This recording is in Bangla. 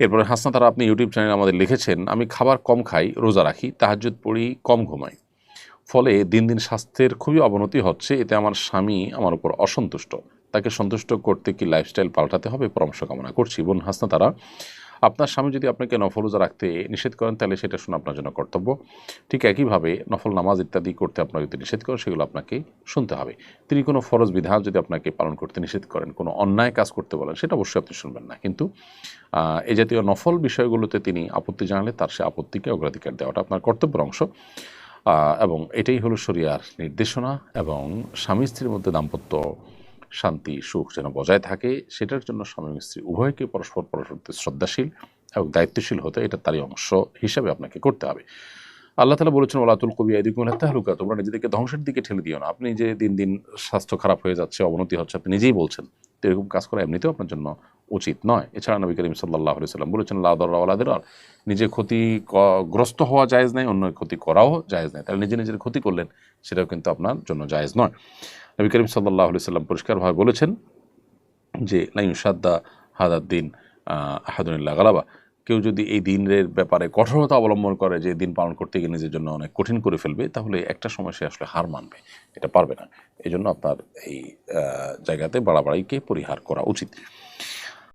এরপরে হাসনা তারা আপনি ইউটিউব চ্যানেলে আমাদের লিখেছেন, আমি খাবার কম খাই, রোজা রাখি, তাহাজ্জুদ পড়ি, কম ঘুমাই। ফলে দিন দিন স্বাস্থ্যের খুবই অবনতি হচ্ছে, এতে আমার স্বামী আমার উপর অসন্তুষ্ট। তাকে সন্তুষ্ট করতে কি লাইফস্টাইল পাল্টাতে হবে? পরামর্শ কামনা করছি। বোন হাসনা তারা আপনার স্বামী যদি আপনাকে নফল রোজা রাখতে নিষেধ করেন, তাহলে সেটা শোনা আপনার জন্য কর্তব্য। ঠিক একইভাবে নফল নামাজ ইত্যাদি করতে আপনার যদি নিষেধ করেন, সেগুলো আপনাকে শুনতে হবে। তিনি কোনো ফরজ বিধান যদি আপনাকে পালন করতে নিষেধ করেন, কোনো অন্যায় কাজ করতে বলেন, সেটা অবশ্যই আপনি শুনবেন না। কিন্তু এই জাতীয় নফল বিষয়গুলোতে তিনি আপত্তি জানালে তার সে আপত্তিকে অগ্রাধিকার দেওয়াটা আপনার কর্তব্যের অংশ। এবং এটাই হলো শরিয়ার নির্দেশনা এবং স্বামী স্ত্রীর মধ্যে দাম্পত্য শান্তি, সুখ যেন বজায় থাকে, সেটার জন্য স্বামী স্ত্রী উভয়কে পরস্পর পরস্পর শ্রদ্ধাশীল এবং দায়িত্বশীল হতে এটা তারই অংশ হিসাবে আপনাকে করতে হবে। আল্লাহ তালা বলেছেন ওলাতুল কবি এদিকুম তাহলুকা তোমরা নিজেদেরকে ধ্বংসের দিকে ঠেলে দিও না। আপনি যে দিন দিন স্বাস্থ্য খারাপ হয়ে যাচ্ছে, অবনতি হচ্ছে, আপনি নিজেই বলছেন। তো এরকম কাজ করা এমনিতেও আপনার জন্য উচিত নয়। এছাড়া নবী করিম সাল্লাহ সাল্লাম বলেছেন লাউদ্লাদের নিজে ক্ষতি গ্রস্ত হওয়া জায়েজ নাই অন্য ক্ষতি করাও জায়েজ নাই। তাহলে নিজে নিজের ক্ষতি করলেন, সেটাও কিন্তু আপনার জন্য জায়েজ নয়। নবী করিম সাল্লাহ সাল্লাম পরিষ্কারভাবে বলেছেন যে লাইন সাদ্দা হাদাদ্দিন আহাদুল্লাহ গালাবা। কেউ যদি এই দিনের ব্যাপারে কঠোরতা অবলম্বন করে যে, দিন পালন করতে গিয়ে নিজের জন্য অনেক কঠিন করে ফেলবে, তাহলে একটা সময় সে আসলে হার মানবে, এটা পারবে না। এই জন্য আপনার এই জায়গাতে বাড়াবাড়িকে পরিহার করা উচিত।